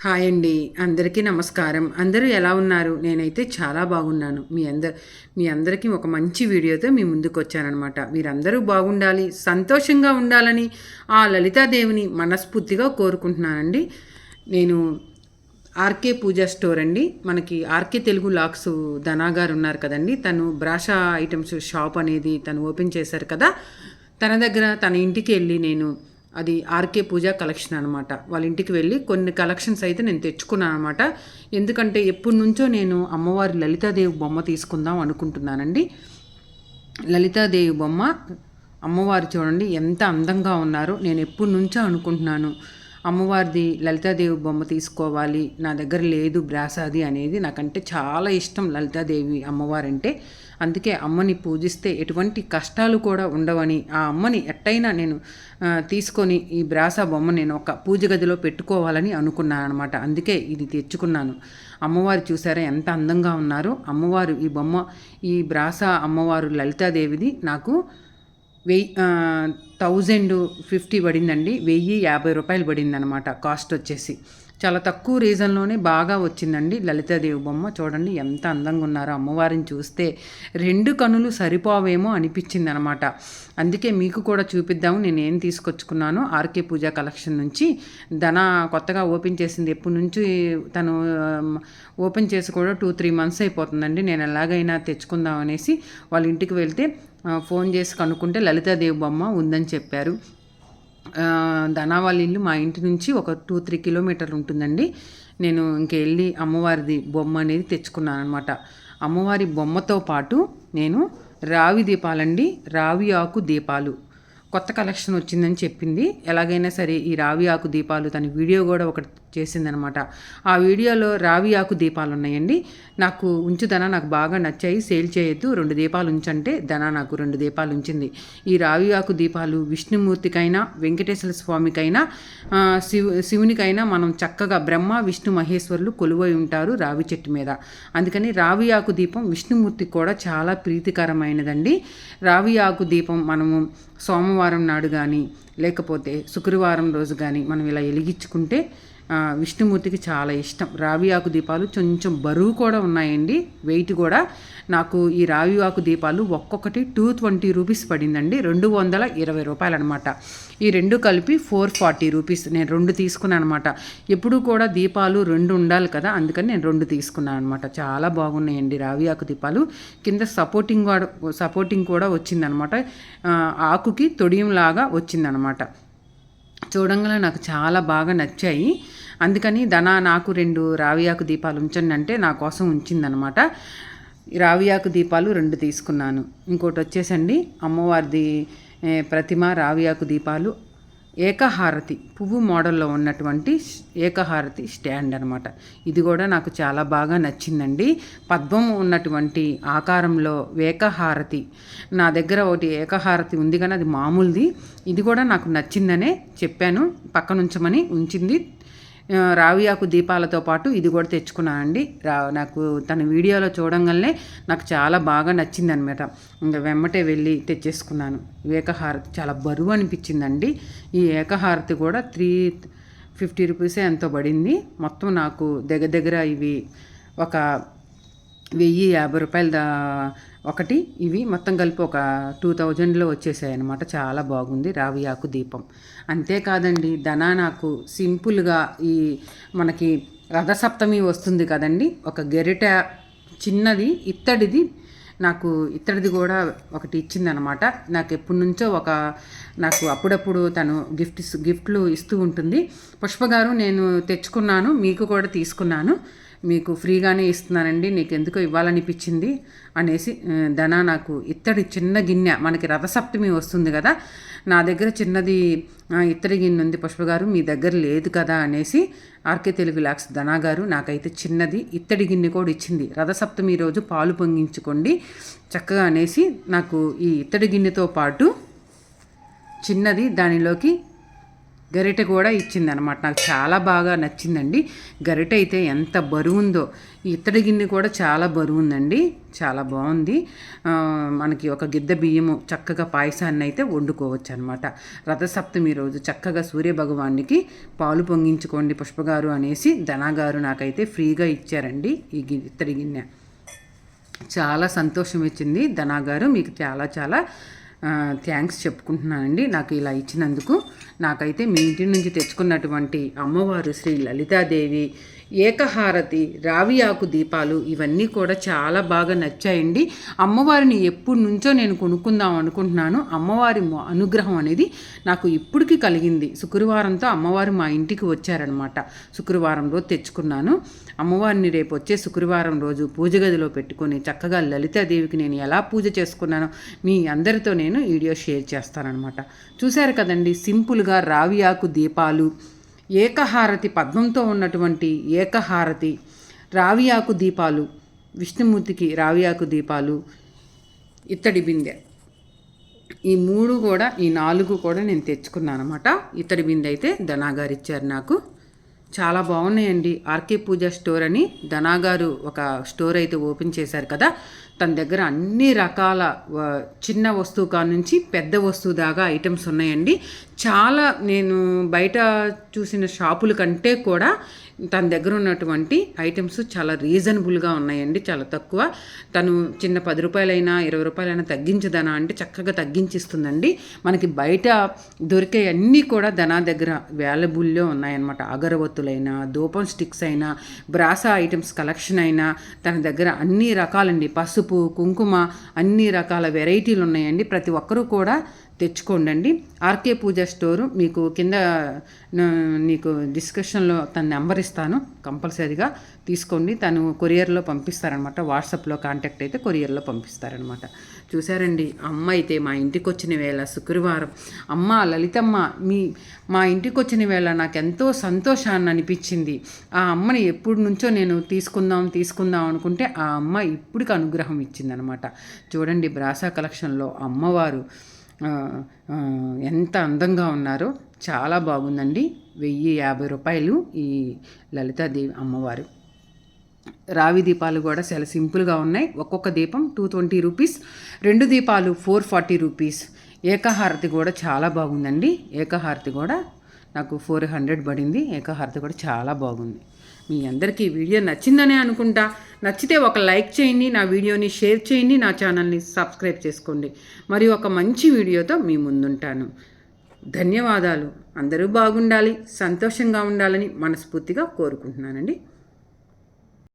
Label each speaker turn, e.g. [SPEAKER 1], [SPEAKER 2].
[SPEAKER 1] Hi అండి. అందరికీ నమస్కారం. అందరూ ఎలా ఉన్నారు? నేనైతే చాలా బాగున్నాను. మీ అందరు మీ అందరికీ ఒక మంచి వీడియోతో మీ ముందుకు వచ్చానమాట మీరందరూ బాగుండాలి సంతోషంగా ఉండాలని ఆ లలితాదేవిని మనస్ఫూర్తిగా కోరుకుంటున్నానండి. నేను ఆర్కే పూజా స్టోర్ అండి. మనకి ఆర్కే తెలుగు లాక్స్ ధనా గారు ఉన్నారు కదండి. తను బ్రాషా ఐటమ్స్ షాప్ అనేది తను ఓపెన్ చేశారు కదా. తన దగ్గర తన ఇంటికి వెళ్ళి నేను అది ఆర్కే పూజ కలెక్షన్ అనమాట వాళ్ళ ఇంటికి వెళ్ళి కొన్ని కలెక్షన్స్ అయితే నేను తెచ్చుకున్నాను అనమాట ఎందుకంటే ఎప్పటి నుంచో నేను అమ్మవారి లలితాదేవి బొమ్మ తీసుకుందాం అనుకుంటున్నానండి. లలితాదేవి బొమ్మ అమ్మవారు చూడండి ఎంత అందంగా ఉన్నారో. నేను ఎప్పటి నుంచో అనుకుంటున్నాను. అమ్మవారిది లలితాదేవి బొమ్మ తీసుకోవాలి నా దగ్గర లేదు బ్రాసాది అనేది నాకంటే చాలా ఇష్టం లలితాదేవి అమ్మవారంటే. అందుకే అమ్మని పూజిస్తే ఎటువంటి కష్టాలు కూడా ఉండవని ఆ అమ్మని ఎట్టయినా నేను తీసుకొని ఈ బ్రాస బొమ్మ నేను ఒక పూజ గదిలో పెట్టుకోవాలని అనుకున్నాను అనమాట అందుకే ఇది తెచ్చుకున్నాను. అమ్మవారు చూసారా ఎంత అందంగా ఉన్నారు. అమ్మవారు ఈ బొమ్మ ఈ బ్రాస అమ్మవారు లలితాదేవిది. నాకు వెయ్యి థౌజండ్ ఫిఫ్టీ పడిందండి. వెయ్యి యాభై రూపాయలు పడిందనమాట కాస్ట్ వచ్చేసి. చాలా తక్కువ రీజన్లోనే బాగా వచ్చిందండి లలితాదేవి బొమ్మ. చూడండి ఎంత అందంగా ఉన్నారో అమ్మవారిని చూస్తే రెండు కనులు సరిపోవేమో అనిపించింది అనమాట అందుకే మీకు కూడా చూపిద్దాము నేను ఏం తీసుకొచ్చుకున్నాను ఆర్కే పూజా కలెక్షన్ నుంచి. ధన కొత్తగా ఓపెన్ చేసింది ఎప్పటి నుంచి తను ఓపెన్ చేసి కూడా టూ త్రీ మంత్స్ అయిపోతుందండి. నేను ఎలాగైనా తెచ్చుకుందాం అనేసి వాళ్ళ ఇంటికి వెళ్తే ఫోన్ చేసి కనుక్కుంటే లలితాదేవి బొమ్మ ఉందని చెప్పారు. ధనావాళ్ళ ఇల్లు మా ఇంటి నుంచి ఒక టూ త్రీ కిలోమీటర్లు ఉంటుందండి. నేను ఇంకెళ్ళి అమ్మవారిది బొమ్మ అనేది తెచ్చుకున్నాను అనమాట అమ్మవారి బొమ్మతో పాటు నేను రావి దీపాలండి రావి ఆకు దీపాలు. కొత్త కలెక్షన్ వచ్చిందని చెప్పింది. ఎలాగైనా సరే ఈ రావి ఆకు దీపాలు తన వీడియో కూడా ఒకటి చేసిందనమాట. ఆ వీడియోలో రావి ఆకు దీపాలు ఉన్నాయండి నాకు ఉంచుదన నాకు బాగా నచ్చాయి సేల్ చేయొద్దు రెండు దీపాలు ఉంచంటే ధన నాకు రెండు దీపాలు ఉంచింది. ఈ రావి ఆకు దీపాలు విష్ణుమూర్తికైనా వెంకటేశ్వర స్వామికైనా శివు శివునికైనా మనం చక్కగా బ్రహ్మ విష్ణు మహేశ్వరులు కొలువై ఉంటారు రావి చెట్టు మీద. అందుకని రావి ఆకు దీపం విష్ణుమూర్తికి కూడా చాలా ప్రీతికరమైనదండి. రావి ఆకు దీపం మనము సోమవారం నాడు కానీ లేకపోతే శుక్రవారం రోజు కానీ మనం ఇలా వెలిగించుకుంటే విష్ణుమూర్తికి చాలా ఇష్టం. రావి ఆకు దీపాలు కొంచెం బరువు కూడా ఉన్నాయండి. వెయిట్ కూడా. నాకు ఈ రావి ఆకు దీపాలు ఒక్కొక్కటి టూ ట్వంటీ రూపీస్ పడిందండి. రెండు వందల ఇరవై రూపాయలు అనమాట ఈ రెండు కలిపి ఫోర్ ఫార్టీ రూపీస్ నేను రెండు తీసుకున్నాను అనమాట ఎప్పుడు కూడా దీపాలు రెండు ఉండాలి కదా అందుకని నేను రెండు తీసుకున్నాను అనమాట చాలా బాగున్నాయండి రావి ఆకు దీపాలు. కింద సపోర్టింగ్ సపోర్టింగ్ కూడా వచ్చిందనమాట ఆకుకి తొడియంలాగా వచ్చిందనమాట చూడంగా నాకు చాలా బాగా నచ్చాయి. అందుకని ధన నాకు రెండు రావియాకు దీపాలు ఉంచండి అంటే నా కోసం ఉంచిందనమాట రావియాకు దీపాలు రెండు తీసుకున్నాను. ఇంకోటి వచ్చేసండి అమ్మవారిది ప్రతిమ రావియాకు దీపాలు ఏకహారతి పువ్వు మోడల్లో ఉన్నటువంటి ఏకహారతి స్టాండ్ అనమాట ఇది కూడా నాకు చాలా బాగా నచ్చిందండి. పద్మం ఉన్నటువంటి ఆకారంలో ఏకహారతి. నా దగ్గర ఒకటి ఏకహారతి ఉంది కానీ అది మామూలుది. ఇది కూడా నాకు నచ్చిందనే చెప్పాను. పక్కనుంచమని ఉంచింది. రావియాకు దీపాలతో పాటు ఇది కూడా తెచ్చుకున్నాను అండి. రా నాకు తన వీడియోలో చూడంగానే నాకు చాలా బాగా నచ్చింది అనమాట ఇంకా వెమ్మటే వెళ్ళి తెచ్చేసుకున్నాను. ఏకహారతి చాలా బరువు అనిపించిందండి. ఈ ఏకహారతి కూడా త్రీ ఫిఫ్టీ రూపీసే ఎంతో పడింది. మొత్తం నాకు దగ్గర దగ్గర ఇవి ఒక వెయ్యి యాభై రూపాయల దా ఒకటి ఇవి మొత్తం కలిపి ఒక టూ థౌజండ్లో వచ్చేసాయి అనమాట చాలా బాగుంది రావి ఆకు దీపం. అంతేకాదండి ధన నాకు సింపుల్గా ఈ మనకి రథసప్తమి వస్తుంది కదండి. ఒక గెరిట చిన్నది ఇత్తడిది నాకు ఇత్తడిది కూడా ఒకటి ఇచ్చిందనమాట నాకు ఎప్పటి నుంచో ఒక నాకు అప్పుడప్పుడు తను గిఫ్ట్ గిఫ్ట్లు ఇస్తూ ఉంటుంది. పుష్ప గారు నేను తెచ్చుకున్నాను మీకు కూడా తీసుకున్నాను. మీకు ఫ్రీగానే ఇస్తున్నానండి నీకు ఎందుకో ఇవ్వాలనిపించింది అనేసి ధన నాకు ఇత్తడి చిన్న గిన్నె మనకి రథసప్తమి వస్తుంది కదా నా దగ్గర చిన్నది ఇత్తడి గిన్నె ఉంది పుష్ప గారు మీ దగ్గర లేదు కదా అనేసి ఆర్కే తెలుగు లాక్స్ ధనా గారు నాకైతే చిన్నది ఇత్తడి గిన్నె కూడా ఇచ్చింది. రథసప్తమి రోజు పాలు పొంగించుకోండి చక్కగా అనేసి నాకు ఈ ఇత్తడి గిన్నెతో పాటు చిన్నది దానిలోకి గరిటె కూడా ఇచ్చిందనమాట. నాకు చాలా బాగా నచ్చిందండి. గరిటె అయితే ఎంత బరువు ఉందో ఇత్తడి గిన్నె కూడా చాలా బరువు ఉందండి చాలా బాగుంది. మనకి ఒక గిద్ద బియ్యము చక్కగా పాయసాన్ని అయితే వండుకోవచ్చు అనమాట రథసప్తమి రోజు చక్కగా సూర్యభగవానికి పాలు పొంగించుకోండి పుష్పగారు అనేసి ధనాగారు నాకైతే ఫ్రీగా ఇచ్చారండి ఈ గి ఇత్తడి గిన్నె. చాలా సంతోషం ఇచ్చింది ధనాగారు. మీకు చాలా చాలా థ్యాంక్స్ చెప్పుకుంటున్నానండి. నాకు ఇలా ఇచ్చినందుకు. నాకైతే మీ ఇంటి నుంచి తెచ్చుకున్నటువంటి అమ్మవారు శ్రీ లలితాదేవి ఏకహారతి రావి ఆకు దీపాలు ఇవన్నీ కూడా చాలా బాగా నచ్చాయండి. అమ్మవారిని ఎప్పటి నుంచో నేను కొనుక్కుందాం అనుకుంటున్నాను. అమ్మవారి అనుగ్రహం అనేది నాకు ఇప్పటికి కలిగింది. శుక్రవారంతో అమ్మవారు మా ఇంటికి వచ్చారనమాట. శుక్రవారం రోజు తెచ్చుకున్నాను. అమ్మవారిని రేపు వచ్చే శుక్రవారం రోజు పూజ గదిలో పెట్టుకొని చక్కగా లలితాదేవికి నేను ఎలా పూజ చేసుకున్నానో మీ అందరితో నేను వీడియో షేర్ చేస్తానన్నమాట చూశారు కదండి సింపుల్గా రావి ఆకు దీపాలు ఏకహారతి పద్మంతో ఉన్నటువంటి ఏకహారతి రావియాకు దీపాలు విష్ణుమూర్తికి రావియాకు దీపాలు ఇత్తడి బిందె. ఈ మూడు కూడా ఈ నాలుగు కూడా నేను తెచ్చుకున్నాను అనమాట ఇత్తడి బిందె అయితే ధనాగారు ఇచ్చారు నాకు. చాలా బాగున్నాయండి ఆర్కే పూజ స్టోర్ అని ధనాగారు ఒక స్టోర్ అయితే ఓపెన్ చేశారు కదా. తన దగ్గర అన్ని రకాల చిన్న వస్తువు కా నుంచి పెద్ద వస్తువు దాకా ఐటమ్స్ ఉన్నాయండి. చాలా నేను బయట చూసిన షాపుల కంటే కూడా తన దగ్గర ఉన్నటువంటి ఐటమ్స్ చాలా రీజనబుల్గా ఉన్నాయండి చాలా తక్కువ. తను చిన్న పది రూపాయలైనా ఇరవై రూపాయలైనా తగ్గించదనా అంటే చక్కగా తగ్గించిస్తుందండి. మనకి బయట దొరికే అన్నీ కూడా ధనా దగ్గర అవైలబుల్లో ఉన్నాయన్నమాట. అగరవత్తులైనా ధూపం స్టిక్స్ అయినా బ్రాసా ఐటమ్స్ కలెక్షన్ అయినా తన దగ్గర అన్ని రకాలండి. పసుపు కుంకుమ అన్ని రకాల వెరైటీలు ఉన్నాయండి. ప్రతి ఒక్కరూ కూడా తెచ్చుకోండి ఆర్కే పూజ స్టోరు మీకు కింద నీకు డిస్కషన్లో తన నెంబర్ ఇస్తాను కంపల్సరీగా తీసుకోండి. తను కొరియర్లో పంపిస్తారనమాట. వాట్సాప్లో కాంటాక్ట్ అయితే కొరియర్లో పంపిస్తారనమాట. చూసారండి అమ్మ అయితే మా ఇంటికి వచ్చిన వేళ శుక్రవారం. అమ్మ లలితమ్మ మీ మా ఇంటికి వచ్చిన వేళ నాకు ఎంతో సంతోషాన్ని అనిపించింది. ఆ అమ్మని ఎప్పటి నుంచో నేను తీసుకుందాం తీసుకుందాం అనుకుంటే ఆ అమ్మ ఇప్పటికి అనుగ్రహం ఇచ్చిందనమాట. చూడండి బ్రాసా కలెక్షన్లో అమ్మవారు ఎంత అందంగా ఉన్నారో చాలా బాగుందండి. వెయ్యి యాభై రూపాయలు ఈ లలితాదేవి అమ్మవారు. రావి దీపాలు కూడా చాలా సింపుల్గా ఉన్నాయి. ఒక్కొక్క దీపం టూ ట్వంటీ రూపీస్ రెండు దీపాలు ఫోర్ ఫార్టీ రూపీస్. ఏకహారతి కూడా చాలా బాగుందండి. ఏకహారతి కూడా నాకు ఫోర్ హండ్రెడ్ పడింది. ఏకహారతి కూడా చాలా బాగుంది. మీ అందరికీ ఈ వీడియో నచ్చిందనే అనుకుంటా. నచ్చితే ఒక లైక్ చేయండి నా వీడియోని షేర్ చేయండి నా ఛానల్ని సబ్స్క్రైబ్ చేసుకోండి. మరి ఒక మంచి వీడియోతో మీ ముందుంటాను. ధన్యవాదాలు. అందరూ బాగుండాలి సంతోషంగా ఉండాలని మనస్ఫూర్తిగా కోరుకుంటున్నానండి.